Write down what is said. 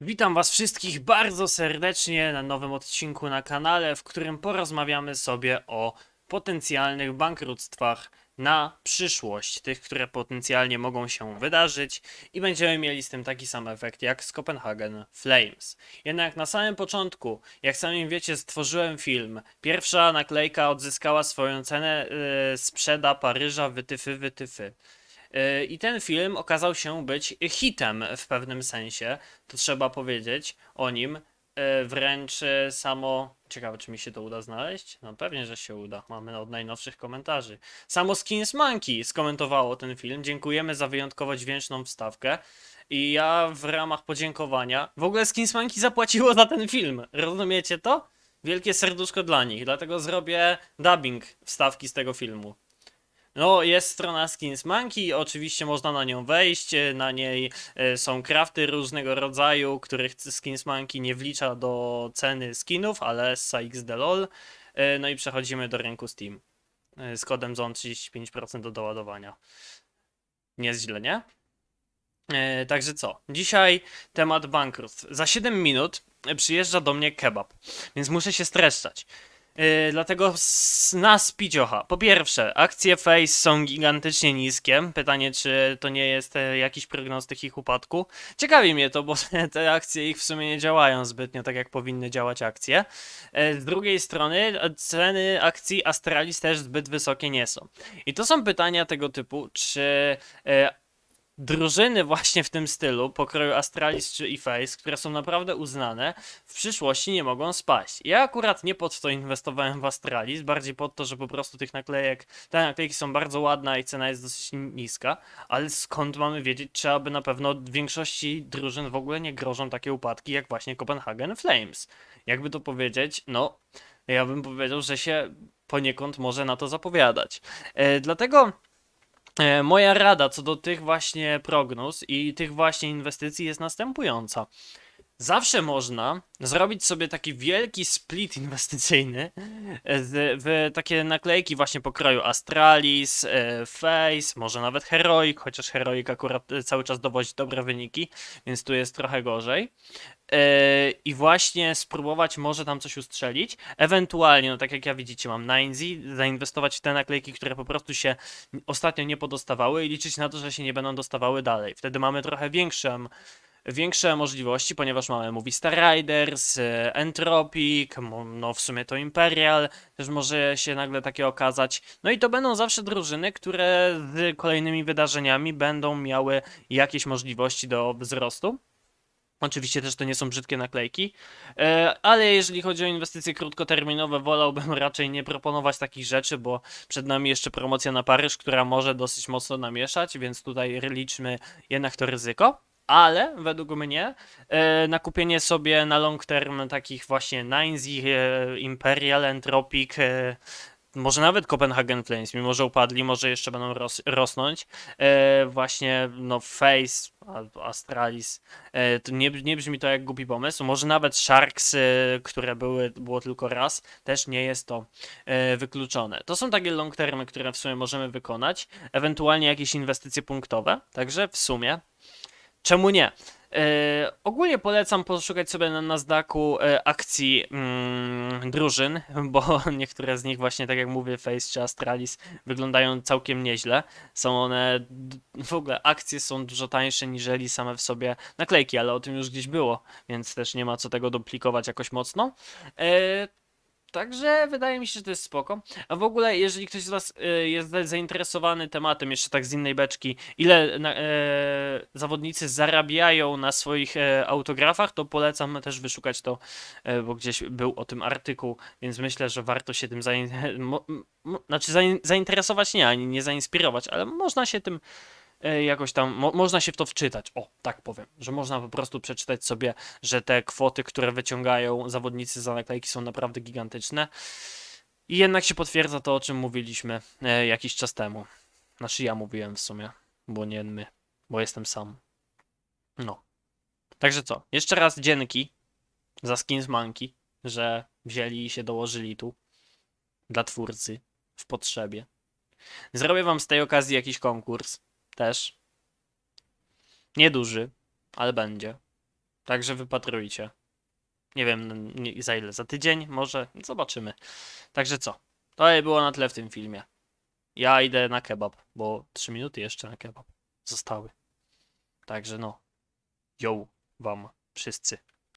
Witam Was wszystkich bardzo serdecznie na nowym odcinku na kanale, w którym porozmawiamy sobie o potencjalnych bankructwach na przyszłość, tych, które potencjalnie mogą się wydarzyć i będziemy mieli z tym taki sam efekt jak z Copenhagen Flames. Jednak na samym początku, jak sami wiecie, stworzyłem film. Pierwsza naklejka odzyskała swoją cenę, yy, sprzeda Paryża, wytyfy, wytyfy. Yy, I ten film okazał się być hitem w pewnym sensie, to trzeba powiedzieć o nim. Yy, Wręcz yy, samo. Ciekawe, czy mi się to uda znaleźć? No pewnie, że się uda. Mamy od najnowszych komentarzy. Samo Skins Monkey skomentowało ten film. Dziękujemy za wyjątkowo dźwięczną wstawkę. I ja w ramach podziękowania. W ogóle Skins Monkey zapłaciło za ten film. Rozumiecie to? Wielkie serduszko dla nich. Dlatego zrobię dubbing wstawki z tego filmu. No, jest strona Skins Monkey, oczywiście można na nią wejść, e, na niej e, są crafty różnego rodzaju, których Skins Monkey nie wlicza do ceny skinów, ale z XDLOL. E, No i przechodzimy do rynku Steam z kodem ZON 35% do doładowania. Nie jest źle, nie? Także co? Dzisiaj temat bankructw. Za 7 minut przyjeżdża do mnie kebab, więc muszę się streszczać. Yy, dlatego s- na Spiciocha. Po pierwsze, akcje Face są gigantycznie niskie. Pytanie, czy to nie jest e, jakiś prognostyk ich upadku. Ciekawi mnie to, bo te akcje ich w sumie nie działają zbytnio tak, jak powinny działać akcje. E, Z drugiej strony, e, ceny akcji Astralis też zbyt wysokie nie są. I to są pytania tego typu, czy e, drużyny właśnie w tym stylu, pokroju Astralis czy eFace, które są naprawdę uznane, w przyszłości nie mogą spaść. Ja akurat nie pod to inwestowałem w Astralis, bardziej pod to, że po prostu tych naklejek, te naklejki są bardzo ładne i cena jest dosyć niska, ale skąd mamy wiedzieć, czy aby na pewno większości drużyn w ogóle nie grożą takie upadki jak właśnie Copenhagen Flames. Jakby to powiedzieć, no, ja bym powiedział, że się poniekąd może na to zapowiadać. E, dlatego Moja rada co do tych właśnie prognoz i tych właśnie inwestycji jest następująca. Zawsze można zrobić sobie taki wielki split inwestycyjny e, w takie naklejki właśnie pokroju Astralis, e, Face, może nawet Heroic, chociaż Heroic akurat e, cały czas dowozi dobre wyniki, więc tu jest trochę gorzej. I właśnie spróbować może tam coś ustrzelić. Ewentualnie, no tak jak ja widzicie, mam 9Z, zainwestować w te naklejki, które po prostu się ostatnio nie podostawały i liczyć na to, że się nie będą dostawały dalej. Wtedy mamy trochę większą, większe możliwości, ponieważ mamy Movie Riders, e, Entropic, no w sumie to Imperial, też może się nagle takie okazać. No i to będą zawsze drużyny, które z kolejnymi wydarzeniami będą miały jakieś możliwości do wzrostu. Oczywiście też to nie są brzydkie naklejki, e, ale jeżeli chodzi o inwestycje krótkoterminowe, wolałbym raczej nie proponować takich rzeczy, bo przed nami jeszcze promocja na Paryż, która może dosyć mocno namieszać, więc tutaj liczmy jednak to ryzyko. Ale według mnie e, sobie na long term takich właśnie 9Z, e, Imperial, Entropic, e, może nawet Copenhagen Flames, mimo że upadli, może jeszcze będą ros rosnąć. E, właśnie no Face Astralis E, to nie, nie brzmi to jak głupi pomysł. Może nawet Sharks, e, które były, było tylko raz, też nie jest to e, wykluczone. To są takie long termy, które w sumie możemy wykonać. Ewentualnie jakieś inwestycje punktowe. Także w sumie, czemu nie? E, ogólnie polecam poszukać sobie na Nasdaqu e, akcji mm, drużyn, bo niektóre z nich właśnie, tak jak mówię, Face czy Astralis wyglądają całkiem nieźle. Są one, w ogóle akcje są dużo tańsze niżeli same w sobie naklejki, ale o tym już gdzieś było, więc też nie ma co tego duplikować jakoś mocno. E, Także wydaje mi się, że to jest spoko. A w ogóle, jeżeli ktoś z Was e, jest za- zainteresowany tematem, jeszcze tak z innej beczki, ile na, e, zawodnicy zarabiają na swoich e, autografach, to polecam też wyszukać to, e, bo gdzieś był o tym artykuł, więc myślę, że warto się tym zain znaczy zain zainteresować, nie, ani nie zainspirować, ale można się tym jakoś tam, mo można się w to wczytać. O, tak powiem, że można po prostu przeczytać sobie, że te kwoty, które wyciągają zawodnicy za naklejki są naprawdę gigantyczne. I jednak się potwierdza to, o czym mówiliśmy e, jakiś czas temu. Znaczy ja mówiłem w sumie, bo nie my, bo jestem sam. No. Także co? Jeszcze raz dzięki za Skins Monkey, że wzięli i się dołożyli tu dla twórcy w potrzebie. Zrobię wam z tej okazji jakiś konkurs też. Nieduży, ale będzie. Także wypatrujcie. Nie wiem za ile, za tydzień może, zobaczymy. Także co, to było na tyle w tym filmie. Ja idę na kebab, bo 3 minuty jeszcze na kebab zostały. Także no, yo wam wszyscy.